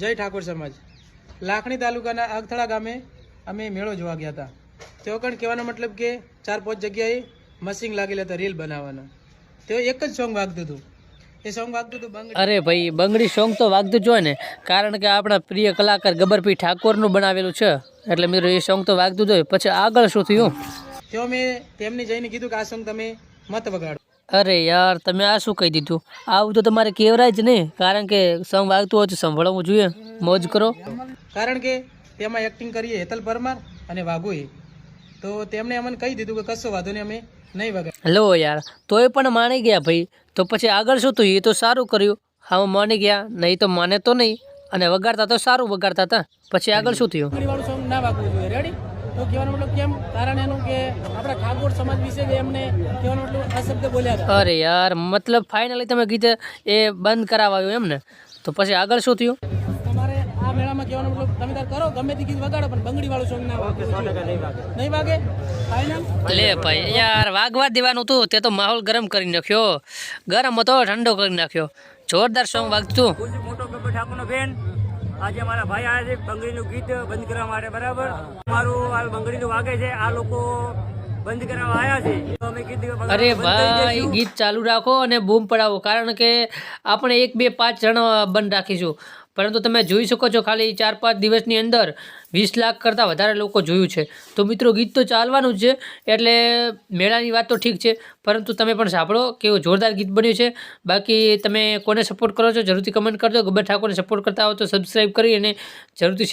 જય ઠાકોર સમાજ. લાખણી તાલુકાના આગથળા ગામે અમે મેળો જોવા ગયા હતા. તેઓ પણ કહેવાનો મતલબ કે ચાર પાંચ જગ્યાએ મશીન લાગેલા હતા રીલ બનાવવાના. તેઓ એક જ સોંગ વાગતું હતું. એ સોંગ વાગતું હતું અરે ભાઈ બંગડી સોંગ તો વાગતું જ હોય ને. કારણ કે આપણા પ્રિય કલાકાર ગબરપી ઠાકોરનું બનાવેલું છે. એટલે મિત્રો એ સોંગ તો વાગતું જ હોય. પછી આગળ શું થયું? તેઓ મેં તેમને જઈને કીધું કે આ સોંગ તમે મત વગાડો. અરે યાર તમે આ શું કહી દીધું? આવું તો તમારે કેવરાય જ નહીં કારણ કે સોંગ વાગતું હોય તો સંભળાવવું જોઈએ. મોજ કરો. કારણ કે તેમાં એક્ટિંગ કરીએ હેતલ પરમાર અને વાઘુએ. તો તેમણે અમને કહી દીધું કે કશો વાંધો નહીં અમે નહીં વગાડ લો યાર તોય પણ માની ગયા ભાઈ. તો પછી આગળ શું થયું? એ તો સારું કર્યું. હા માની ગયા. નહીં તો માને તો નહીં. અને વગાડતા તો સારું વગાડતા હતા. પછી આગળ શું થયું? ના વાગવું જોઈએ. રેડી તો કહેવાનો મતલબ કેમ? કારણ એનું કે આપણા ઠાકોર સમાજ વિશે જ એમને કહેવાનો મતલબ આ શબ્દ બોલ્યા અરે યાર મતલબ ફાઇનલી તમે કીધે એ બંધ કરાવાયું એમ ને? તો પછી આગળ શું થયું? તમારે આ મેળામાં કહેવાનો મતલબ તમે તાર કરો ગમે તે ગીત વગાડો પણ બંગડી વાળું સોંગ ના વાગે. નહીં વાગે? ફાઇનલ લે ભાઈ યાર વાગવા દેવાનું હતું તે તો માહોલ ગરમ કરી નાખ્યો. ગરમ હતો ઠંડો કરી નાખ્યો. જોરદાર સોંગ વાગતું. મોટો ગબ્બર ઠાકોરનો બેન. આજે મારા ભાઈ આવ્યા છે બંગડીનું ગીત બંધ કરવા માટે બરાબર? અમારું આ બંગડીનું વાગે છે આ લોકો બંધ કરવા આવ્યા છે. તો અમે કીધું અરે ભાઈ. ગીત ચાલુ રાખો અને બૂમ પડાવો. કારણ કે આપણે એક બે પાંચ જણ બંધ રાખીશું. પરંતુ તમે જોઈ શકો છો ખાલી ચાર પાંચ દિવસની અંદર વીસ લાખ કરતાં વધારે લોકો જોયું છે. તો મિત્રો ગીત તો ચાલવાનું જ છે એટલે મેળાની વાત તો ઠીક છે. પરંતુ તમે પણ સાંભળો કેવું જોરદાર ગીત બન્યું છે. બાકી તમે કોને સપોર્ટ કરો છો જરૂરથી કમેન્ટ કરજો. ગબ્બર ઠાકોરને સપોર્ટ કરતા હો તો સબસ્ક્રાઈબ કરી અને જરૂરથી